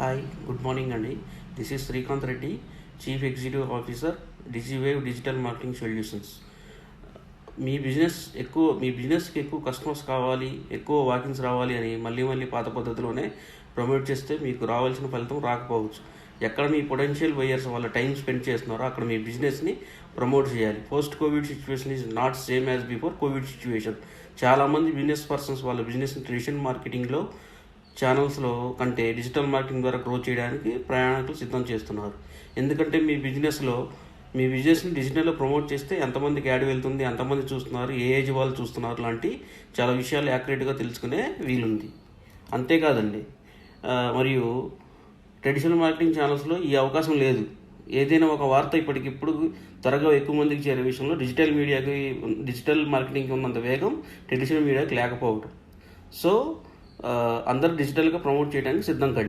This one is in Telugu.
హాయ్ గుడ్ మార్నింగ్ అండి this is Srikanth Reddy chief executive officer Digiwave digital marketing solutions me business ఎక్కువ మీ బిజినెస్కి ఎక్కువ కస్టమర్స్ కావాలి ఎక్కువ వాకిన్స్ రావాలి అని మళ్ళీ మళ్ళీ పాత పద్ధతిలోనే ప్రమోట్ చేస్తే మీకు రావాల్సిన ఫలితం రాకపోవచ్చు. ఎక్కడ మీ పొటెన్షియల్ బయర్స్ వాళ్ళ టైం స్పెండ్ చేస్తున్నారో అక్కడ మీ బిజినెస్ని ప్రమోట్ చేయాలి. Post Covid situation is not same as before Covid situation చాలామంది బిజినెస్ పర్సన్స్ వాళ్ళ బిజినెస్ ట్రెడిషనల్ మార్కెటింగ్లో ఛానల్స్లో కంటే డిజిటల్ మార్కెటింగ్ ద్వారా గ్రో చేయడానికి ప్రయాణికులు సిద్ధం చేస్తున్నారు. ఎందుకంటే మీ బిజినెస్లో మీ బిజినెస్ని డిజిటల్లో ప్రమోట్ చేస్తే ఎంతమందికి యాడ్ వెళ్తుంది ఎంతమంది చూస్తున్నారు ఏ ఏజ్ వాళ్ళు చూస్తున్నారు లాంటి చాలా విషయాలు యాక్యురేట్గా తెలుసుకునే వీలుంది. అంతేకాదండి మరియు ట్రెడిషనల్ మార్కెటింగ్ ఛానల్స్లో ఈ అవకాశం లేదు. ఏదైనా ఒక వార్త ఇప్పటికిప్పుడు త్వరగా ఎక్కువ మందికి చేరే విషయంలో డిజిటల్ మీడియాకి డిజిటల్ మార్కెటింగ్కి ఉన్నంత వేగం ట్రెడిషనల్ మీడియాకి లేకపోవడం సో అందరూ డిజిటల్గా ప్రమోట్ చేయడానికి సిద్ధం కండి.